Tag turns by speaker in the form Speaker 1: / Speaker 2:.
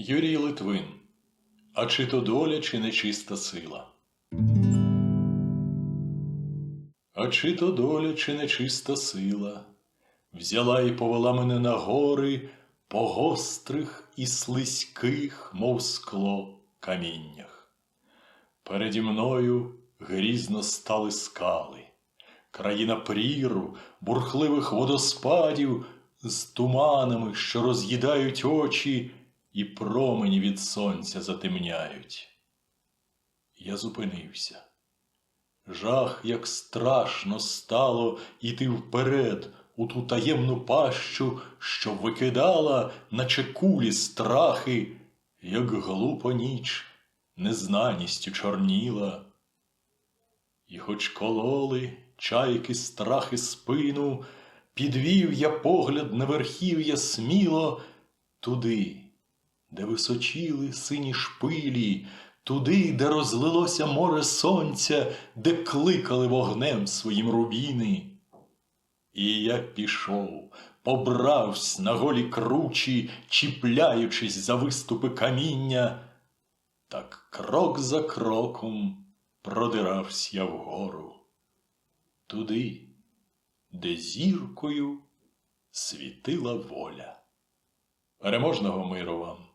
Speaker 1: Юрій Литвин. А чи то доля, чи нечиста сила? А чи то доля, чи нечиста сила? Взяла і повела мене на гори по гострих і слизьких, мов скло, каміннях. Переді мною грізно стали скали, країна пріру, бурхливих водоспадів з туманами, що роз'їдають очі і промені від сонця затемняють. Я зупинився. Жах, як страшно стало іти вперед у ту таємну пащу, що викидала, наче кулі страхи, як глупа ніч незнаністю чорніла. І хоч кололи чайки страхи спину, підвів я погляд на верхів'я сміло туди, де височіли сині шпилі, туди, де розлилося море сонця, де кликали вогнем своїм рубіни. І я пішов, побравсь на голі кручі, чіпляючись за виступи каміння, так крок за кроком продиравсь я вгору, туди, де зіркою світила воля. Переможного миру вам!